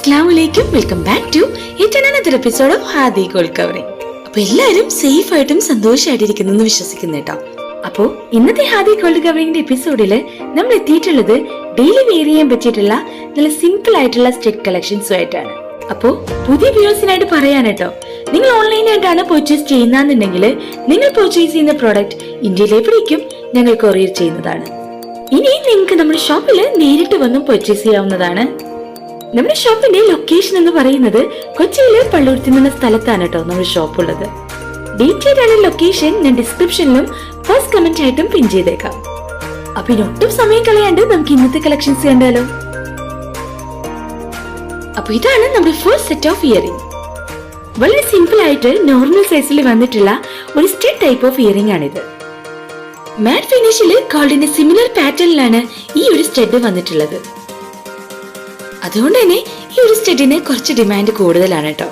അസ്ലാമലൈക്കും welcome back to ഏറ്റവും episode of Hadi gold covering അപ്പൊ എല്ലാവരും സേഫ് ആയിട്ടും സന്തോഷമായിട്ടിരിക്കുന്നു എന്ന് വിശ്വസിക്കുന്നു കേട്ടോ. അപ്പോ ഇന്നത്തെ ഹാദി ഗോൾഡ് കവറിംഗിന്റെ എപ്പിസോഡിൽ നമ്മൾ എത്തിയിട്ടുള്ളത് ഡെയിലി വെയർ ചെയ്യാൻ പറ്റിയിട്ടുള്ള നല്ല സിമ്പിൾ ആയിട്ടുള്ള സ്റ്റെറ്റ് കളക്ഷൻസും ആയിട്ടാണ്. അപ്പോ പുതിയ വ്യൂസിനായിട്ട് പറയാൻ കേട്ടോ. നിങ്ങൾ ഓൺലൈനായിട്ടാണ് പർച്ചേസ് ചെയ്യുന്നതെന്നുണ്ടെങ്കിൽ നിങ്ങൾ പർച്ചേസ് ചെയ്യുന്ന പ്രോഡക്റ്റ് ഇന്ത്യയിൽ എവിടേക്കും ഞങ്ങൾ കൊറിയർ ചെയ്യുന്നതാണ്. ഇനി നിങ്ങൾക്ക് നമ്മുടെ ഷോപ്പിൽ നേരിട്ട് വന്നും പർച്ചേസ് ചെയ്യാവുന്നതാണ്. നമ്മുടെ ഷോപ്പിന്റെ ലൊക്കേഷൻ എന്ന് പറയുന്നത് കൊച്ചിയിലെ പള്ളുരുത്തി എന്ന സ്ഥലത്താണ് കേട്ടോ നമ്മുടെ ഷോപ്പ് ഉള്ളത്. ഡീറ്റെയിൽ ആയ ലൊക്കേഷൻ ഞാൻ ഡിസ്ക്രിപ്ഷനിലും ഫസ്റ്റ് കമന്റ് ആയിട്ടും പിൻ ചെയ്തേക്കാം. അപ്പൊ ഇനി ഒട്ടും സമയം കളയാണ്ട് നമുക്ക് ഇന്നത്തെ കളക്ഷൻസ് കണ്ടാലോ? അപ്പൊ ഇതാണ് നമ്മുടെ ഫസ്റ്റ് സെറ്റ് ഓഫ് ഇയറിംഗ് വളരെ സിമ്പിൾ ആയിട്ട് നോർമൽ സൈസിൽ വന്നിട്ടുള്ള ഒരു സ്റ്റെഡ് ടൈപ്പ് ഓഫ് ഇയറിംഗ് ആണിത്. മാറ്റ് ഫിനിഷിൽ ഗോൾഡിന്റെ സിമിലർ പാറ്റേണിലാണ് ഈ ഒരു സ്റ്റെഡ് വന്നിട്ടുള്ളത്. അതുകൊണ്ട് തന്നെ ഈ ഒരു സ്റ്റഡിന് കുറച്ച് ഡിമാൻഡ് കൂടുതലാണ് കേട്ടോ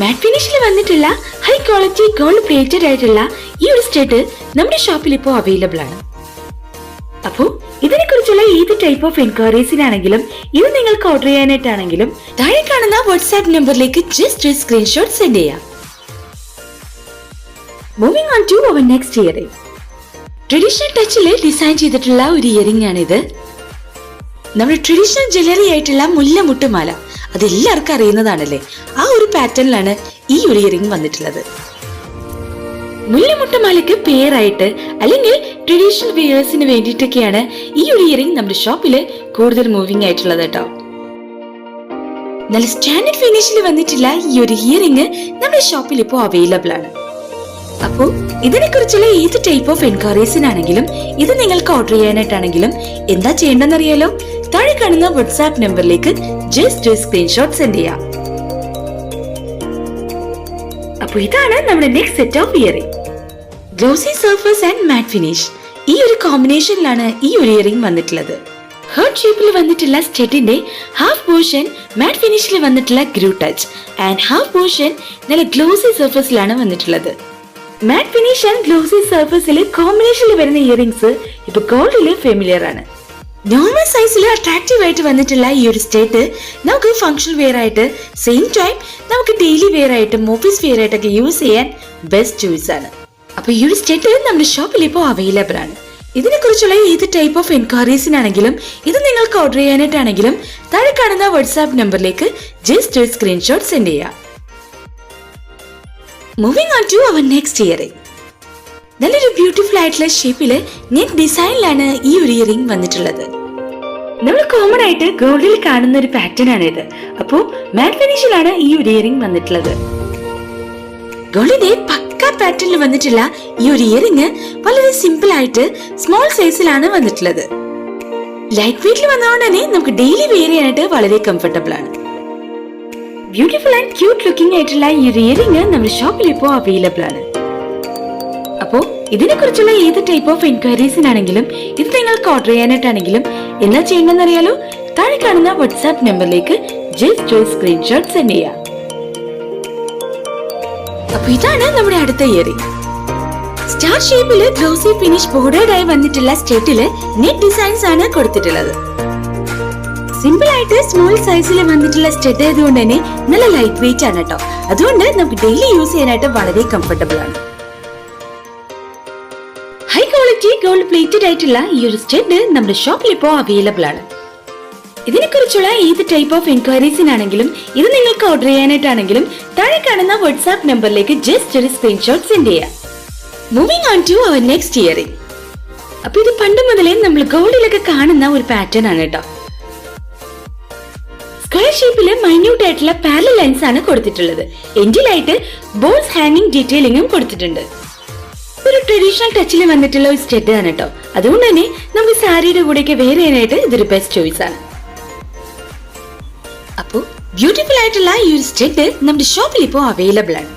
മാറ്റ് ഫിനിഷിൽ വന്നിട്ടുള്ള ഹൈ ക്വാളിറ്റി ഗോൾഡ് പ്ലേറ്റഡ് ആയിട്ടുള്ള ഈ ഒരു സ്റ്റഡ് നമ്മുടെ ഷോപ്പിൽ ഇപ്പോൾ അവൈലബിൾ ആണ്. അപ്പോൾ ഇതിനെ കുറിച്ചുള്ള ഏത് ടൈപ്പ് ഓഫ് എൻക്വയറീസിനാണെങ്കിലും ഇത് നിങ്ങൾക്ക് ഓർഡർ ചെയ്യാനായിട്ടാണെങ്കിലും താഴെ കാണുന്ന വാട്സാപ്പ് നമ്പറിലേക്ക് ജസ്റ്റ് ഒരു സ്ക്രീൻഷോട്ട് സെൻഡ് ചെയ്യാം. Moving on to our next earring traditional ടച്ചിൽ design ചെയ്തിട്ടുള്ള ഒരു ഇയറിംഗ് ആണിത്. നമ്മുടെ ട്രഡീഷണൽ ജ്വല്ലറി ആയിട്ടുള്ള മുല്ലമുട്ടുമാല. അതെല്ലാവർക്കും അറിയുന്നതാണല്ലേ? ആ ഒരു പാറ്റേണിലാണ് ഈ ഒരു ഇയറിംഗ് വന്നിട്ടുള്ളത്. മുല്ലമുട്ടമാലയ്ക്ക് പേരായിട്ട് അല്ലെങ്കിൽ ട്രഡീഷണൽ വെയേഴ്സിന് വേണ്ടിയിട്ടൊക്കെയാണ് ഈ ഒരു ഇയറിംഗ് നമ്മുടെ ഷോപ്പിൽ കൂടുതൽ മൂവിംഗ് ആയിട്ടുള്ളത് കേട്ടോ. നല്ല സ്റ്റാൻഡേർഡ് ഫിനിഷിൽ വന്നിട്ടുള്ള ഈ ഒരു ഇയറിംഗ് നമ്മുടെ ഷോപ്പിൽ ഇപ്പോൾ അവൈലബിൾ ആണ്. അപ്പോ ഇതിനെ കുറിച്ചുള്ള ഏത് ടൈപ്പ് ഓഫ് എൻക്വയറീസിനാണെങ്കിലും ഇത് നിങ്ങൾക്ക് ഓർഡർ ചെയ്യാനായിട്ടാണെങ്കിലും എന്താ ചെയ്യേണ്ടെന്നറിയാലോ താഴെ കാണുന്ന വാട്സാപ്പ് നമ്പറിലേക്ക് ജസ്റ്റ് ഒരു സ്ക്രീൻഷോട്ട് സെൻഡ് ചെയ്യാം. അപ്പൊ ഇതാണ് നമ്മുടെ next set of earring glossy surface and matte finish ഈ ഒരു കോമ്പിനേഷനിലാണ് ഈ ഒരു ഇയറിംഗ് വന്നിട്ടുള്ളത്. ഹേർട്ട് ഷേപ്പിൽ വന്നിട്ടുള്ള സ്റ്റെഡിന്റെ ഹാഫ് പോർഷൻ മാറ്റ് ഫിനിഷിൽ വന്നിട്ടുള്ള ഗ്രൂ ടച്ച് ആൻഡ് ഹാഫ് പോർഷൻ നല്ല ഗ്ലോസി സർഫസിലാണ് വന്നിട്ടുള്ളത്. മാറ്റ് ഫിനിഷ് ആൻഡ് ഗ്ലോസി സർഫസിലെ കോമ്പിനേഷനിൽ വരുന്ന ഇയറിംഗ്സ് ഇപ്പൊ ഗോൾഡിൽ ഫെമിലിയർ ആണ്. നോർമൽ സൈസിൽ അട്രാക്റ്റീവ് ആയിട്ട് വന്നിട്ടുള്ള ഈ ഒരു സ്റ്റേറ്റ് നമുക്ക് ഫംഗ്ഷൻ വെയർ ആയിട്ട് സെയിം ടൈം നമുക്ക് ഡെയിലി വെയർ ആയിട്ടും ഓഫീസ് വെയർ ആയിട്ടൊക്കെ യൂസ് ചെയ്യാൻ ബെസ്റ്റ് ചോയ്സ് ആണ്. അപ്പൊ ഈ ഒരു സ്റ്റേറ്റ് നമ്മുടെ ഷോപ്പിൽ ഇപ്പോൾ അവൈലബിൾ ആണ്. ഇതിനെ കുറിച്ചുള്ള ഏത് ടൈപ്പ് ഓഫ് എൻക്വയറീസിനാണെങ്കിലും ഇത് നിങ്ങൾക്ക് ഓർഡർ ചെയ്യാനായിട്ടാണെങ്കിലും താഴെ കാണുന്ന വാട്സാപ്പ് നമ്പറിലേക്ക് ജസ്റ്റ് ഒരു സ്ക്രീൻഷോട്ട് സെൻഡ് ചെയ്യാം. Moving on to our next earring നല്ലൊരു ബ്യൂട്ടിഫുൾ ആയിട്ടുള്ള ഷേപ്പിൽ നെക്ക് ഡിസൈനിലാണ് ഈ ഒരു ഇയറിംഗ് വന്നിട്ടുള്ളത്. നമ്മൾ കോമൺ ആയിട്ട് ഗോൾഡിൽ കാണുന്ന ഒരു പാറ്റേൺ ആണ് ഇത്. അപ്പോ മാറ്റ് ഫിനിഷിലാണ് ഈ ഒരു ഇയറിംഗ് വന്നിട്ടുള്ളത്. ഗോൾഡിന്റെ പക്ക പാറ്റേണിൽ വന്നിട്ടുള്ള ഈ ഒരു ഇയറിംഗ് വളരെ സിമ്പിൾ ആയിട്ട് സ്മോൾ സൈസിലാണ് വന്നിട്ടുള്ളത്. ലൈറ്റ് വെയിറ്റിൽ വന്നതുകൊണ്ട് തന്നെ നമുക്ക് ഡെയിലി വെയർ ചെയ്യാനായിട്ട് വളരെ കംഫർട്ടബിൾ ആണ്. ബ്യൂട്ടിഫുൾ ആൻഡ് ക്യൂട്ട് ലുക്കിംഗ് ആയിട്ടുള്ള ഈ ഒരു ഇയറിംഗ് നമ്മുടെ ഷോപ്പിൽ ഇപ്പോൾ അവൈലബിൾ ആണ്. അപ്പോൾ ഇതിനെക്കുറിച്ചുള്ള ഏത് ടൈപ്പ് ഓഫ് എൻക്വയറീസിനാണെങ്കിലും ഇത് നിങ്ങൾക്ക് ഓർഡർ ചെയ്യാനായിട്ടാണെങ്കിലും എന്താ ചെയ്യണമെന്ന് അറിയാലോ? താഴെ കാണുന്ന വാട്സാപ്പ് നമ്പറിലേക്ക് ജസ്റ്റ് ഒരു സ്ക്രീൻഷോട്ട് സെൻഡ് ചെയ്യാം. അപ്പൊ ഇതാണ് നമ്മുടെ അടുത്ത ഇയറിംഗ് സ്റ്റാർ ഷേപ്പിൽ ഗ്ലോസി ഫിനിഷ് ബോർഡേഡ് ആയി വന്നിട്ടുള്ള സ്റ്റേറ്റിൽ നെറ്റ് ഡിസൈൻസ് ആണ് കൊടുത്തിട്ടുള്ളത്. സിമ്പിൾ ആയിട്ട് സ്മോൾ സൈസിൽ വന്നിട്ടുള്ള സ്റ്റെഡ് ആയതുകൊണ്ട് തന്നെ നല്ല ലൈറ്റ് വെയിറ്റ് ആണ് കേട്ടോ അതുകൊണ്ട് നമുക്ക് ഡെയിലി യൂസ് ചെയ്യാനായിട്ട് വളരെ കംഫർട്ടബിൾ ആണ്. ഹൈ ക്വാളിറ്റി ഗോൾഡ് പ്ലേറ്റഡ് ആയിട്ടുള്ള ഈ ഒരു സ്റ്റെഡ് നമ്മുടെ ഷോപ്പിൽ ഇപ്പോൾ അവൈലബിൾ ആണ്. ഇതിനെക്കുറിച്ചുള്ള ഏത് ടൈപ്പ് ഓഫ് എൻക്വയറീസിനാണെങ്കിലും ഇത് നിങ്ങൾക്ക് ഓർഡർ ചെയ്യാനായിട്ടാണെങ്കിലും താഴെ കാണുന്ന വാട്സാപ്പ് നമ്പറിലേക്ക് ജസ്റ്റ് ഒരു സ്ക്രീൻഷോട്ട് സെൻഡ് ചെയ്യാം. Moving on to our next earring അപ്പൊ ഇത് പണ്ട് മുതലേ നമ്മൾ ഗോൾഡിലൊക്കെ കാണുന്ന ഒരു പാറ്റേൺ ആണ് കേട്ടോ സ്ക്വയർ ഷേപ്പിൽ മൈന്യൂട്ട് ആയിട്ടുള്ള പാരലൽ ലൈൻസ് ആണ് കൊടുത്തിട്ടുള്ളത്. എൻഡിലായിട്ട് ബോൾസ് ഹാങ്ങിങ് ഡീറ്റെയിലിംഗും കൊടുത്തിട്ടുണ്ട്. ഒരു ട്രഡീഷണൽ ടച്ചിൽ വന്നിട്ടുള്ള ഒരു സ്റ്റെഡ് ആണ് കേട്ടോ അതുകൊണ്ട് തന്നെ നമുക്ക് സാരിയുടെ കൂടെയൊക്കെ വേറെ ആയിട്ട് ഇതൊരു ബെസ്റ്റ് ചോയ്സ് ആണ്. അപ്പോ ബ്യൂട്ടിഫുൾ ആയിട്ടുള്ള ഈ ഒരു സ്റ്റെഡ് നമ്മുടെ ഷോപ്പിൽ ഇപ്പോൾ അവൈലബിൾ ആണ്.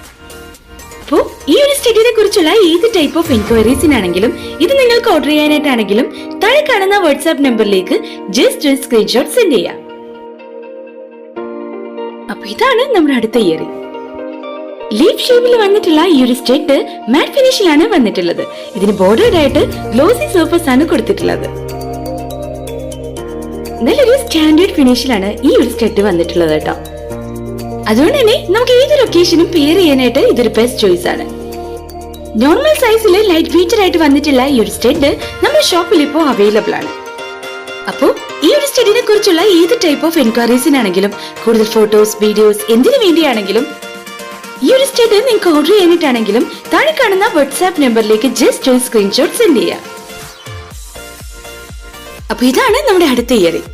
അപ്പോ ഈ ഒരു സ്റ്റെഡിനെ കുറിച്ചുള്ള ഏത് ടൈപ്പ് ഓഫ് എൻക്വയറീസിനാണെങ്കിലും ഇത് നിങ്ങൾക്ക് ഓർഡർ ചെയ്യാനായിട്ടാണെങ്കിലും താഴെ കാണുന്ന വാട്സാപ്പ് നമ്പറിലേക്ക് ജസ്റ്റ് ഒരു സ്ക്രീൻഷോട്ട് സെൻഡ് ചെയ്യാം. അപ്പൊ ഇതാണ് നമ്മുടെ അടുത്ത ഇയർ ലീഫ് ഷേപ്പിൽ വന്നിട്ടുള്ള ഈ ഒരു സ്റ്റെഡ് മാറ്റ് ഫിനിഷിലാണ് വന്നിട്ടുള്ളത്. ഇതിന് ബോർഡേഡ് ആയിട്ട് ഗ്ലോസി സർഫസ് ആണ് കൊടുത്തിട്ടുള്ളത്. നല്ലൊരു സ്റ്റാൻഡേർഡ് ഫിനിഷിലാണ് ഈ ഒരു സ്റ്റഡ് വന്നിട്ടുള്ളത് കേട്ടോ. അതുകൊണ്ട് തന്നെ നമുക്ക് ഏതൊരു ഒക്കേഷനും പെയർ ചെയ്യാനായിട്ട് ഇതൊരു ബെസ്റ്റ് ചോയ്സ് ആണ്. നോർമൽ സൈസിൽ ലൈറ്റ് ഫീച്ചർ ആയിട്ട് വന്നിട്ടുള്ള ഈ ഒരു സ്റ്റഡ് നമ്മുടെ ഷോപ്പിൽ ഇപ്പോൾ അവൈലബിൾ ആണ്. അപ്പോ ഈ ഒരു സ്റ്റഡിനെ കുറിച്ചുള്ള ഏത് ടൈപ്പ് ഓഫ് എൻക്വയറീസിനാണെങ്കിലും കൂടുതൽ ഫോട്ടോസ് വീഡിയോസ് എന്തിനു വേണ്ടിയാണെങ്കിലും ഈ ഒരു സ്റ്റഡി നിങ്ങൾക്ക് ഓർഡർ ചെയ്യാനായിട്ടാണെങ്കിലും താഴെ കാണുന്ന വാട്സാപ്പ് നമ്പറിലേക്ക് ജസ്റ്റ് ഒരു സ്ക്രീൻഷോട്ട് സെൻഡ് ചെയ്യാം. അപ്പൊ ഇതാണ് നമ്മുടെ അടുത്ത ഇയറിംഗ്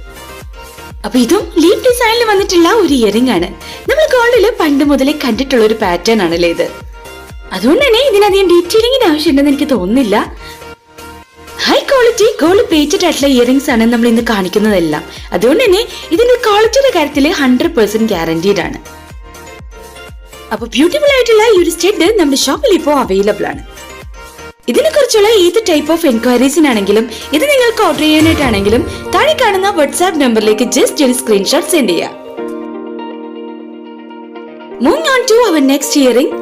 അപ്പൊ ഇതും ലീഫ് ഡിസൈനിൽ വന്നിട്ടുള്ള ഒരു ഇയറിംഗ് ആണ്. നമ്മൾ ഗോൾഡിൽ പണ്ട് മുതലേ കണ്ടിട്ടുള്ള ഒരു പാറ്റേൺ ആണല്ലേ ഇത്. അതുകൊണ്ട് തന്നെ ഇതിനധികം ഡീറ്റെയിലിംഗിന്റെ ആവശ്യമുണ്ടെന്ന് എനിക്ക് തോന്നുന്നില്ല. ഹൈ ക്വാളിറ്റി ഗോൾഡ് പേറ്റഡ് ആയിട്ടുള്ള ഇയറിംഗ്സ് ആണ് നമ്മൾ ഇന്ന് കാണിക്കുന്നതെല്ലാം. അതുകൊണ്ട് തന്നെ ഇതിന്റെ ക്വാളിറ്റിയുടെ കാര്യത്തിൽ ഹൺഡ്രഡ് പെർസെന്റ് ഗ്യാരണ്ടീഡ് ആണ്. അപ്പൊ ബ്യൂട്ടിഫുൾ ആയിട്ടുള്ള ഈ ഒരു സ്റ്റെഡ് നമ്മുടെ ഷോപ്പിൽ ഇപ്പോൾ അവൈലബിൾ ആണ്. ഇതിനെ കുറിച്ചുള്ള ഏത് ടൈപ്പ് ഓഫ് എൻക്വയറീസിനാണെങ്കിലും ഇത് നിങ്ങൾക്ക് ഓർഡർ ചെയ്യാനായിട്ടാണെങ്കിലും താഴെ കാണുന്ന വാട്സാപ്പ് നമ്പറിലേക്ക് ജസ്റ്റ് ഒരു സ്ക്രീൻഷോട്ട് സെൻഡ് ചെയ്യാം. Move on to our next earring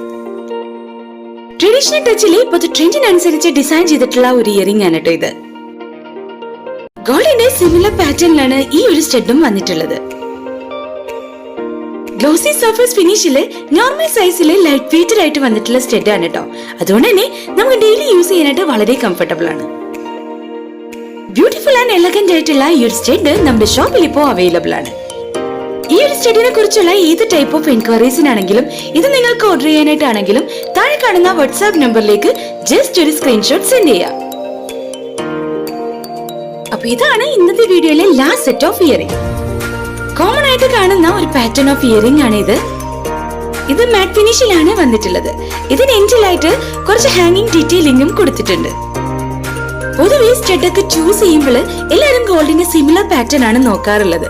traditional ടച്ചിൽ ഇപ്പോഴത്തെ ട്രെൻഡിനനുസരിച്ച് ഡിസൈൻ ചെയ്തിട്ടുള്ള ഒരു ഇയറിംഗ് ആണ് കേട്ടോ ഇത്. ഗോൾഡിന്റെ സിമിലർ പാറ്റേണിലാണ് ഈ ഒരു സ്റ്റെഡും വന്നിട്ടുള്ളത്. ഗ്ലോസി സർഫസ് ഫിനിഷിൽ നോർമൽ സൈസിൽ ലൈറ്റ് വെയിറ്റഡ് ആയിട്ട് വന്നിട്ടുള്ള സ്റ്റെഡ് ആണ് കേട്ടോ അതുകൊണ്ട് തന്നെ നമുക്ക് ഡെയിലി യൂസ് ചെയ്യാനായിട്ട് വളരെ കംഫർട്ടബിൾ ആണ്. ബ്യൂട്ടിഫുൾ ആൻഡ് എലഗന്റ് ആയിട്ടുള്ള ഈ ഒരു സ്റ്റെഡ് നമ്മുടെ ഷോപ്പിൽ ഇപ്പോൾ അവൈലബിൾ ആണ്. ഈ ഒരു സ്റ്റഡിനെ കുറിച്ചുള്ള ഏത് ടൈപ്പ് ഓഫ് എൻക്വയറീസിനാണെങ്കിലും ഇത് നിങ്ങൾക്ക് ഓർഡർ ചെയ്യാനായിട്ടാണെങ്കിലും താഴെ കാണുന്ന വാട്സാപ്പ് നമ്പറിലേക്ക് ജസ്റ്റ് ഒരു സ്ക്രീൻഷോട്ട് സെൻഡ് ചെയ്യാം. അപ്പൊ ഇതാണ് ഇന്നത്തെ വീഡിയോയിലെ last set of earring common ആയിട്ട് കാണുന്ന ഒരു പാറ്റേൺ ഓഫ് ഇയറിംഗ് ആണ് ഇത് ഇത് മാറ്റ് ഫിനിഷിലാണ് വന്നിട്ടുള്ളത്. ഇതിന് എൻഡിലായിട്ട് കുറച്ച് ഹാങ്ങിങ് ഡീറ്റെയിലിംഗും കൊടുത്തിട്ടുണ്ട്. പൊതുവെ സ്റ്റഡൊക്കെ ചൂസ് ചെയ്യുമ്പോൾ എല്ലാവരും ഗോൾഡിന്റെ സിമിലർ പാറ്റേൺ ആണ് നോക്കാറുള്ളത്.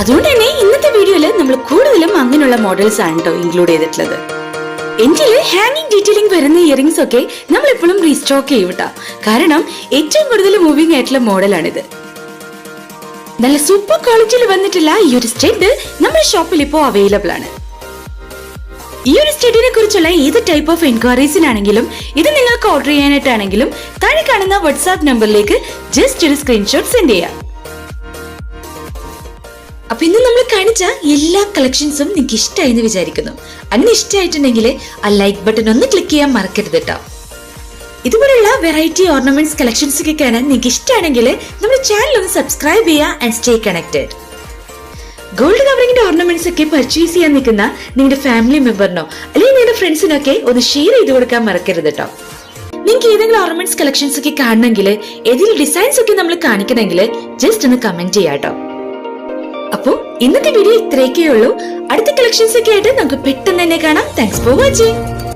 അതുകൊണ്ട് തന്നെ ഇന്നത്തെ വീഡിയോയിൽ നമ്മൾ കൂടുതലും അങ്ങനെയുള്ള മോഡൽസ് ആണ് കേട്ടോ ഇൻക്ലൂഡ് ചെയ്തിട്ടുള്ളത്. എന്റെ ഹാങ്ങിങ് ഡീറ്റെയിലിംഗ് വരുന്ന ഇയറിംഗ്സ് ഒക്കെ നമ്മൾ എപ്പോഴും റീസ്റ്റോക്ക് ചെയ്യൂട്ടാ കാരണം ഏറ്റവും കൂടുതൽ മൂവിംഗ് ആയിട്ടുള്ള മോഡലാണിത് നല്ല സൂപ്പർ ക്വാളിറ്റിയിൽ വന്നിട്ടുള്ള ഈ ഒരു സ്റ്റെഡ് നമ്മുടെ ഷോപ്പിൽ ഇപ്പോൾ അവൈലബിൾ ആണ്. ഈ ഒരു സ്റ്റഡിനെ കുറിച്ചുള്ള ഏത് ടൈപ്പ് ഓഫ് എൻക്വയറീസിനാണെങ്കിലും ഇത് നിങ്ങൾക്ക് ഓർഡർ ചെയ്യാനായിട്ടാണെങ്കിലും താഴെ കാണുന്ന വാട്സാപ്പ് നമ്പറിലേക്ക് ജസ്റ്റ് ഒരു സ്ക്രീൻഷോട്ട് സെൻഡ് ചെയ്യാം. അപ്പൊ ഇന്ന് നമ്മൾ കാണിച്ച എല്ലാ കളക്ഷൻസും നിങ്ങൾക്ക് ഇഷ്ടമായി എന്ന് വിചാരിക്കുന്നു. അങ്ങനെ ഇഷ്ടമായിട്ടുണ്ടെങ്കിൽ ആ ലൈക്ക് ബട്ടൺ ഒന്ന് ക്ലിക്ക് ചെയ്യാൻ മറക്കരുത് കേട്ടോ ഇതുപോലുള്ള വെറൈറ്റി ഓർണമെന്റ്സ് കളക്ഷൻസ് ഒക്കെ കാണാൻ നിങ്ങൾക്ക് ഇഷ്ടമാണെങ്കിൽ നമ്മുടെ ചാനൽ ഒന്ന് സബ്സ്ക്രൈബ് ചെയ്യുക ആൻഡ് സ്റ്റേ കണക്റ്റഡ് ഗോൾഡ് കവറിംഗിന്റെ ഓർണമെന്റ്സ് ഒക്കെ പർച്ചേസ് ചെയ്യാൻ നിൽക്കുന്ന നിങ്ങളുടെ ഫാമിലി മെമ്പറിനോ അല്ലെങ്കിൽ നിങ്ങളുടെ ഫ്രണ്ട്സിനൊക്കെ ഒന്ന് ഷെയർ ചെയ്ത് കൊടുക്കാൻ മറക്കരുത് കേട്ടോ നിങ്ങൾക്ക് ഏതെങ്കിലും ഓർണമെന്റ്സ് കളക്ഷൻസ് ഒക്കെ കാണണമെങ്കിൽ ഏതെങ്കിലും ഡിസൈൻസ് ഒക്കെ നമ്മൾ കാണിക്കണമെങ്കിൽ ജസ്റ്റ് ഒന്ന് കമന്റ് ചെയ്യാം കേട്ടോ അപ്പോ ഇന്നത്തെ വീഡിയോ ഇത്രയൊക്കെയുള്ളൂ അടുത്ത കളക്ഷൻസ് ഒക്കെ ആയിട്ട് നമുക്ക് പെട്ടെന്ന് തന്നെ കാണാം. Thanks for watching